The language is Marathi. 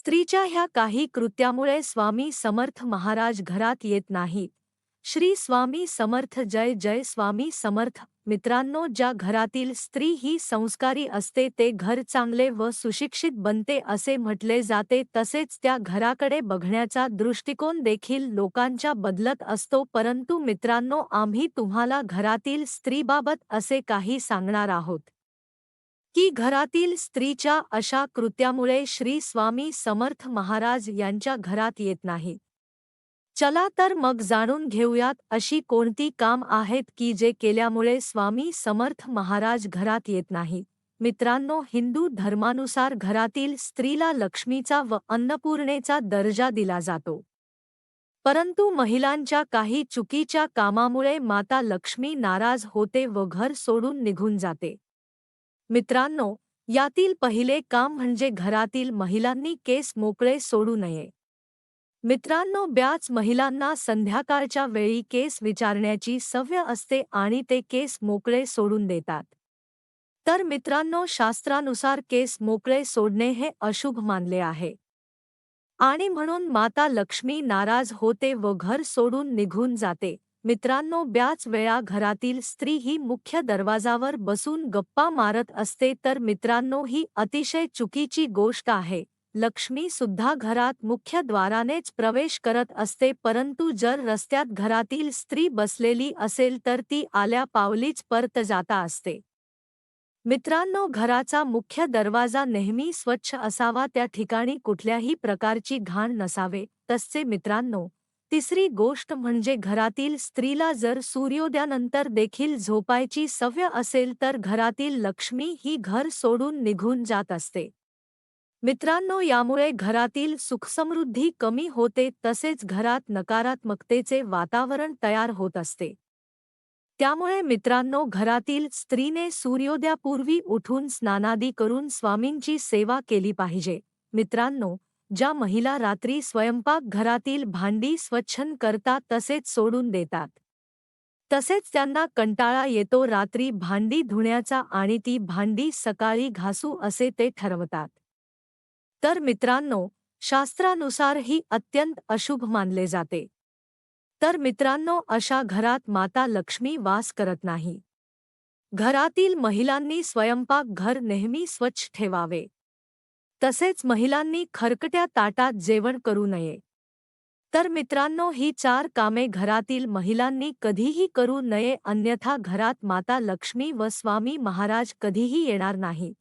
स्त्रीच्या ह्या काही कृत्यामुळे स्वामी समर्थ महाराज घरात येत नाहीत. श्री स्वामी समर्थ जय जय स्वामी समर्थ. मित्रांनो ज्या घरातील स्त्री ही संस्कारी असते ते घर चांगले व सुशिक्षित बनते असे म्हटले जाते तसेच त्या घराकडे बघण्याचा दृष्टिकोन देखील लोकांच्या बदलत असतो. परंतु मित्रांनो आम्ही तुम्हाला घरातील स्त्रीबाबत असे काही सांगणार आहोत. की घरातील स्त्रीच्या अशा कृत्यामुळे श्री स्वामी समर्थ महाराज यांच्या घरात येत नाहीत चला तर मग जाणून घेऊयात अशी कोणती काम आहेत की जे केल्यामुळे स्वामी समर्थ महाराज घरात येत नाहीत मित्रांनो हिंदू धर्मानुसार घरातील स्त्रीला लक्ष्मीचा व अन्नपूर्णेचा दर्जा दिला जातो. परंतु महिलांच्या काही चुकीच्या कामामुळे माता लक्ष्मी नाराज होते व घर सोडून निघून जाते. मित्रांनो यातील पहिले काम म्हणजे घरातील महिलांनी केस मोकळे सोडू नये. मित्रांनो ब्याच महिलांना संध्याकाळच्या वेळी केस विचारण्याची सव्य असते आणि ते केस मोकळे सोडून देतात. तर मित्रांनो शास्त्रानुसार केस मोकळे सोडणे हे अशुभ मानले आहे. आणि म्हणून माता लक्ष्मी नाराज होते व घर सोडून निघून जाते. मित्रांनो ब्याच वेळा घरातील स्त्री ही मुख्य दरवाजावर बसून गप्पा मारत असते तर मित्रांनो ही अतिशय चुकीची गोष्ट आहे. लक्ष्मी सुद्धा घरात मुख्य द्वारानेच प्रवेश करत असते परंतु जर रस्त्यात घरातील स्त्री बसलेली असेल तर ती आल्या पावलीच परत जाता असते. मित्रांनो घराचा मुख्य दरवाजा नेहमी स्वच्छ असावा त्या ठिकाणी कुठल्याही प्रकारची घाण नसावे तसे मित्रांनो तिसरी गोष्ट म्हणजे घरातील स्त्रीला जर सूर्योदयानंतर देखील झोपायची सव्य असेल तर घरातील लक्ष्मी ही घर सोडून निघून जात असते. मित्रांनो यामुळे घरातील सुखसमृद्धी कमी होते तसेच घरात नकारात्मकतेचे वातावरण तयार होत असते. त्यामुळे मित्रांनो घरातील स्त्रीने सूर्योदयापूर्वी उठून स्नानादी करून स्वामींची सेवा केली पाहिजे. मित्रांनो ज्या महिला रात्री स्वयंपाक घरातील भांडी स्वच्छन करतात तसेच सोडून देतात. तसेच त्यांना कंटाळा येतो रात्री भांडी धुण्याचा आणि ती भांडी सकाळी घासू असे ते ठरवतात. तर मित्रांनो शास्त्रानुसार ही अत्यंत अशुभ मानले जाते. तर मित्रांनो अशा घरात माता लक्ष्मी वास करत नाही. घरातील महिलांनी स्वयंपाक घर नेहमी स्वच्छ ठेवावे. तसेच महिलांनी खरकट्या ताटात जेवण करू नये. तर मित्रांनो ही चार कामे घरातील महिलांनी कधीही करू नये अन्यथा घरात माता लक्ष्मी व स्वामी महाराज कधीही येणार नाही.